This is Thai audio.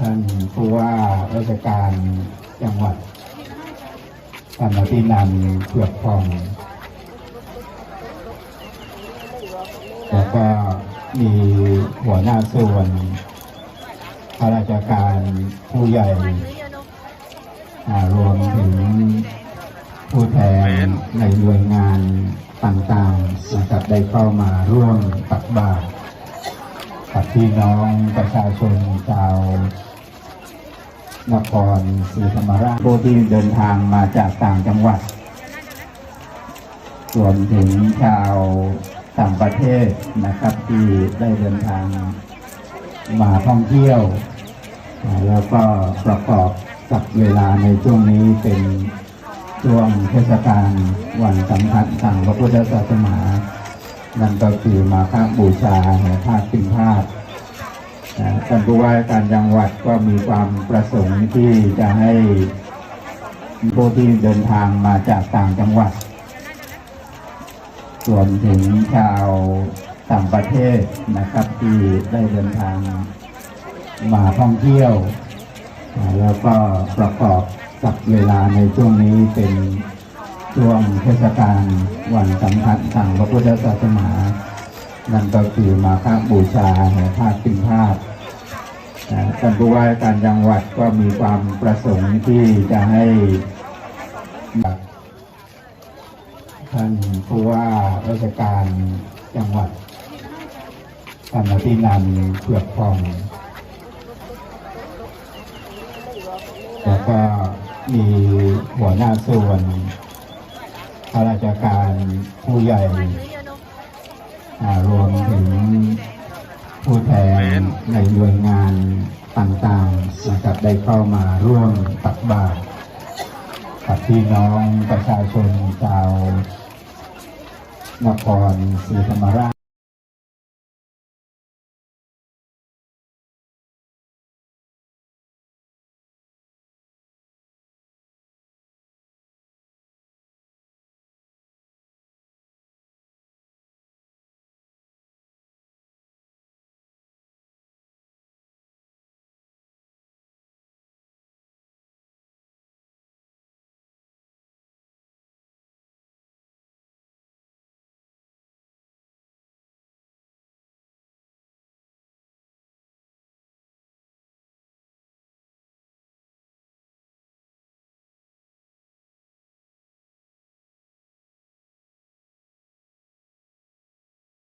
ท่านผู้ว่าราชการจังหวัดท่านอภินันเผือกทองแล้วก็มีหัวหน้าส่วนข้าราชการผู้ใหญ่รวมถึงผู้แทนในหน่วยงานต่างๆนะครับได้เข้ามาร่วมตักบาตรกับพี่น้องประชาชนชาว นครศรีธรรมราชผู้ที่เดินทางมาจากต่างจังหวัดรวมถึงชาวต่างประเทศนะครับที่ได้เดินทางมาท่องเที่ยว แล้วก็ประกอบกับเวลาในช่วงนี้เป็นช่วงเทศกาลวันสำคัญทางพระพุทธศาสนา นั่นก็คือมาฆบูชาแห่ภาคปินธาต ท่านผู้ว่าการจังหวัดก็มีความประสงค์ที่จะให้ผู้ที่เดินทางมาจากต่างจังหวัดรวมถึงชาวต่างประเทศนะครับที่ได้เดินทางมาท่องเที่ยว แล้วก็ประกอบกับเวลาในช่วงนี้เป็นช่วงเทศกาลวันสำคัญทางพระพุทธศาสนา นั่นก็คือมาฆบูชาแห่ภาคปินธาตุอ่าท่านผู้ว่าการจังหวัดก็มีความประสงค์ที่จะให้ท่านผู้ว่าราชการจังหวัดท่านอภินันเผือกทองแล้วก็มีหัวหน้าส่วนข้าราชการผู้ใหญ่ รวมถึงผู้แทนในหน่วยงานต่างๆนะครับได้เข้ามาร่วมตักบาตรกับพี่น้องประชาชนชาวนครศรีธรรมราช